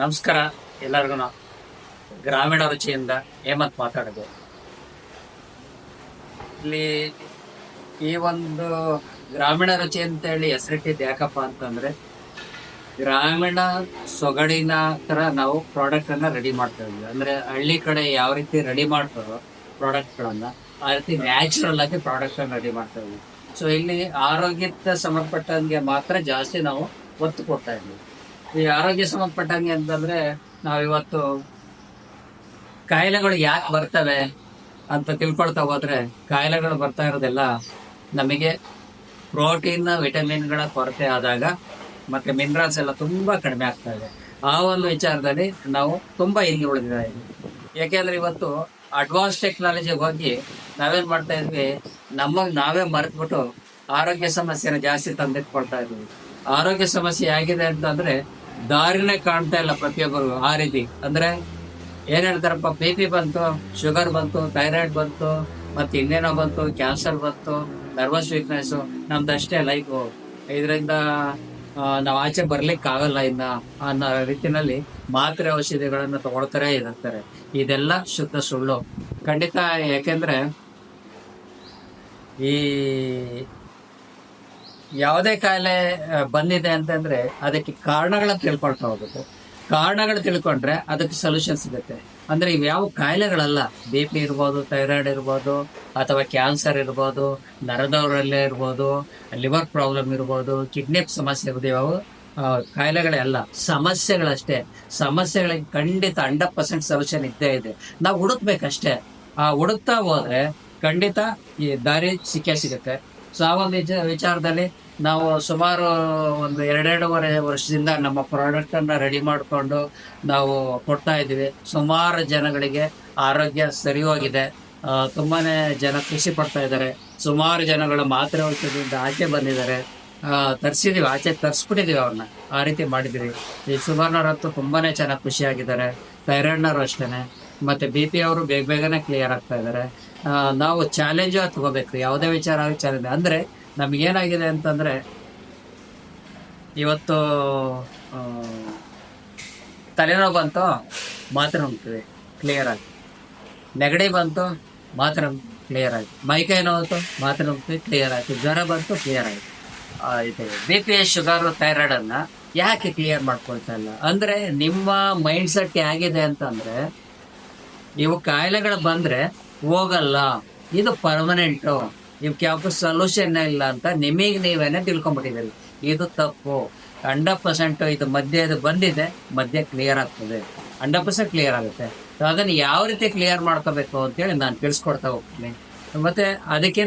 ನಮಸ್ಕಾರ. ಎಲ್ಲರಿಗೂ ಗ್ರಾಮೀಣ ರುಚಿಯಿಂದ ಹೇಮಂತ್ ಮಾತಾಡೋದು. ಇಲ್ಲಿ ಈ ಒಂದು ಗ್ರಾಮೀಣ ರುಚಿ ಅಂತೇಳಿ ಹೆಸರಿಟ್ಟಿದ್ದು ಯಾಕಪ್ಪ ಅಂತಂದ್ರೆ, ಗ್ರಾಮೀಣ ಸೊಗಡಿನ ತರ ನಾವು ಪ್ರಾಡಕ್ಟ್ ಅನ್ನ ರೆಡಿ ಮಾಡ್ತಾ ಇದ್ವಿ. ಅಂದ್ರೆ ಹಳ್ಳಿ ಕಡೆ ಯಾವ ರೀತಿ ರೆಡಿ ಮಾಡ್ತಾರೋ ಪ್ರಾಡಕ್ಟ್ ಗಳನ್ನ, ಆ ರೀತಿ ನ್ಯಾಚುರಲ್ ಆಗಿ ಪ್ರಾಡಕ್ಟ್ ಅನ್ನ ರೆಡಿ ಮಾಡ್ತಾ ಇದ್ವಿ. ಸೊ ಇಲ್ಲಿ ಆರೋಗ್ಯಕ್ಕೆ ಸಂಬಂಧಪಟ್ಟಂಗೆ ಮಾತ್ರ ಜಾಸ್ತಿ ನಾವು ಒತ್ತು ಕೊಡ್ತಾ ಇದ್ವಿ. ಈ ಆರೋಗ್ಯ ಸಂಬಂಧಪಟ್ಟಂಗೆ ಅಂತಂದ್ರೆ ನಾವು ಇವತ್ತು ಕಾಯಿಲೆಗಳು ಯಾಕೆ ಬರ್ತವೆ ಅಂತ ತಿಳ್ಕೊಳ್ತಾ ಹೋದ್ರೆ ಕಾಯಿಲೆಗಳು ಬರ್ತಾ ಇರೋದೆಲ್ಲ ನಮಗೆ ಪ್ರೋಟೀನ್, ವಿಟಮಿನ್ಗಳ ಕೊರತೆ ಆದಾಗ ಮತ್ತೆ ಮಿನರಲ್ಸ್ ಎಲ್ಲ ತುಂಬಾ ಕಡಿಮೆ ಆಗ್ತಾ ಇದೆ. ಆ ಒಂದು ವಿಚಾರದಲ್ಲಿ ನಾವು ತುಂಬಾ ಹಿಂದೆ ಉಳಿದಿದೆ. ಯಾಕೆಂದ್ರೆ ಇವತ್ತು ಅಡ್ವಾನ್ಸ್ ಟೆಕ್ನಾಲಜಿಗೆ ಹೋಗಿ ನಾವೇನ್ ಮಾಡ್ತಾ ಇದ್ವಿ? ನಮಗ್ ನಾವೇ ಮರೆತ್ಬಿಟ್ಟು ಆರೋಗ್ಯ ಸಮಸ್ಯೆನ ಜಾಸ್ತಿ ತಂದಿಟ್ಕೊಳ್ತಾ ಇದ್ವಿ. ಆರೋಗ್ಯ ಸಮಸ್ಯೆ ಆಗಿದೆ ಅಂತಂದ್ರೆ ದಾರಿನೇ ಕಾಣ್ತಾ ಇಲ್ಲ ಪ್ರತಿಯೊಬ್ಬರು ಆ ರೀತಿ. ಅಂದ್ರೆ ಏನ್ ಹೇಳ್ತಾರಪ್ಪ ಬಿ ಬಂತು, ಶುಗರ್ ಬಂತು, ಥೈರಾಯ್ಡ್ ಬಂತು, ಮತ್ತೆ ಇನ್ನೇನೋ ಬಂತು, ಕ್ಯಾನ್ಸರ್ ಬಂತು, ನರ್ವಸ್ ವೀಕ್ನೆಸ್ ನಮ್ದಷ್ಟೇ ಲೈಕ್ ಇದರಿಂದ ನಾವು ಆಚೆ ಬರ್ಲಿಕ್ಕೆ ಆಗಲ್ಲ ಇನ್ನ ಅನ್ನೋ ರೀತಿನಲ್ಲಿ ಮಾತ್ರೆ ಔಷಧಿಗಳನ್ನ ತಗೊಳ್ತಾರೆ ಇದಾಗ್ತಾರೆ ಇದೆಲ್ಲ ಶುದ್ಧ ಸುಳ್ಳು. ಖಂಡಿತ ಯಾಕೆಂದ್ರೆ ಈ ಯಾವುದೇ ಕಾಯಿಲೆ ಬಂದಿದೆ ಅಂತಂದ್ರೆ ಅದಕ್ಕೆ ಕಾರಣಗಳನ್ನ ತಿಳ್ಕೊಳ್ತಾ ಹೋಗ್ಬೇಕು ಕಾರಣಗಳು ತಿಳ್ಕೊಂಡ್ರೆ ಅದಕ್ಕೆ ಸೊಲ್ಯೂಷನ್ ಸಿಗುತ್ತೆ. ಅಂದ್ರೆ ಇವು ಯಾವ ಕಾಯಿಲೆಗಳಲ್ಲ ಬಿ ಪಿ ಇರ್ಬೋದು ಥೈರಾಯ್ಡ್ ಇರ್ಬೋದು ಅಥವಾ ಕ್ಯಾನ್ಸರ್ ಇರ್ಬೋದು ನರದವರಲ್ಲೇ ಇರ್ಬೋದು ಲಿವರ್ ಪ್ರಾಬ್ಲಮ್ ಇರ್ಬೋದು ಕಿಡ್ನಿ ಸಮಸ್ಯೆ ಇರ್ಬೋದು ಇವು ಆ, ಕಾಯಿಲೆಗಳೇ ಅಲ್ಲ ಸಮಸ್ಯೆಗಳಷ್ಟೇ. ಸಮಸ್ಯೆಗಳಿಗೆ ಖಂಡಿತ ಹಂಡ್ರೆಡ್ ಪರ್ಸೆಂಟ್ ಸೊಲ್ಯೂಷನ್ ಇದ್ದೇ ಇದೆ. ನಾವು ಹುಡುಕ್ಬೇಕಷ್ಟೇ. ಆ ಹುಡುಕ್ತಾ ಹೋದ್ರೆ ಖಂಡಿತ ಈ ದಾರಿ ಸಿಕ್ಕೇ ಸಿಗುತ್ತೆ. ಸೊ ಆ ಒಂದು ವಿಚಾರದಲ್ಲಿ ನಾವು ಸುಮಾರು ಒಂದು ಎರಡೆರಡೂವರೆ ವರ್ಷದಿಂದ ನಮ್ಮ ಪ್ರಾಡಕ್ಟ್ ಅನ್ನ ರೆಡಿ ಮಾಡಿಕೊಂಡು ನಾವು ಕೊಡ್ತಾ ಇದ್ದೀವಿ. ಸುಮಾರು ಜನಗಳಿಗೆ ಆರೋಗ್ಯ ಸರಿ ಹೋಗಿದೆ ತುಂಬಾನೇ ಜನ ಖುಷಿ ಪಡ್ತಾ ಇದ್ದಾರೆ. ಸುಮಾರು ಜನಗಳು ಮಾತ್ರೆ ಔಷಧಿಯಿಂದ ಆಚೆ ಬಂದಿದ್ದಾರೆ. ತರಿಸಿದೀವಿ, ಆಚೆ ತರಿಸ್ಬಿಟ್ಟಿದ್ದೀವಿ ಅವ್ರನ್ನ ಆ ರೀತಿ ಮಾಡಿದ್ದೀವಿ. ಈ ಸುಮಾರ್ನವರಂತೂ ತುಂಬಾನೇ ಚೆನ್ನಾಗಿ ಖುಷಿಯಾಗಿದ್ದಾರೆ. ಥೈರಾಯ್ಡ್ನವರು ಅಷ್ಟೇ ಮತ್ತೆ ಬಿ ಪಿ ಅವರು ಬೇಗ ಬೇಗನೆ ಕ್ಲಿಯರ್ ಆಗ್ತಾ ಇದ್ದಾರೆ. ನಾವು ಚಾಲೆಂಜ್ ತಗೋಬೇಕು. ಯಾವುದೇ ವಿಚಾರ ಚಾಲೆಂಜ್ ಅಂದ್ರೆ ನಮ್ಗೇನಾಗಿದೆ ಅಂತಂದ್ರೆ, ಇವತ್ತು ತಲೆನೋವು ಬಂತು, ಮಾತ್ರ ನುಂಗ್ತೀವಿ ಕ್ಲಿಯರ್ ಆಗಿ. ನೆಗಡಿ ಬಂತು, ಮಾತ್ರ ಕ್ಲಿಯರ್ ಆಗಿ. ಮೈಕೈ ನೋವು ಮಾತ್ರ ನುಂಗ್ತೀವಿ ಕ್ಲಿಯರ್ ಆಯ್ತು ಜ್ವರ ಬಂತು ಕ್ಲಿಯರ್ ಆಯ್ತು ಇದು ಬಿ ಪಿ ಶುಗರ್ ಥೈರಾಯ್ಡ್ ಅನ್ನ ಯಾಕೆ ಕ್ಲಿಯರ್ ಮಾಡ್ಕೊಳ್ತಾ ಇಲ್ಲ? ಅಂದ್ರೆ ನಿಮ್ಮ ಮೈಂಡ್ ಸೆಟ್ ಹೇಗಿದೆ ಅಂತಂದ್ರೆ, ಇವು ಕಾಯಿಲೆಗಳು ಬಂದ್ರೆ ಹೋಗಲ್ಲ. ಇದು ಪರ್ಮನೆಂಟ್ ಇವಕ್ಕೆ ಯಾವ ಸೊಲ್ಯೂಷನ್ ಇಲ್ಲ ಅಂತ ನಿಮಗೆ ನೀವೇನೆ ತಿಳ್ಕೊಂಡ್ಬಿಟ್ಟಿದ್ದೀರಿ. ಇದು ತಪ್ಪು. ಹಂಡ್ರೆಡ್ ಪರ್ಸೆಂಟ್ ಇದು ಮಧ್ಯ ಇದು ಬಂದಿದೆ, ಮಧ್ಯ ಕ್ಲಿಯರ್ ಆಗ್ತದೆ. ಹಂಡ್ರೆಡ್ ಪರ್ಸೆಂಟ್ ಕ್ಲಿಯರ್ ಆಗುತ್ತೆ. ಅದನ್ನ ಯಾವ ರೀತಿ ಕ್ಲಿಯರ್ ಮಾಡ್ಕೋಬೇಕು ಅಂತೇಳಿ ನಾನು ತಿಳಿಸ್ಕೊಡ್ತಾ ಹೋಗ್ತೀನಿ. ಮತ್ತೆ ಅದಕ್ಕೆ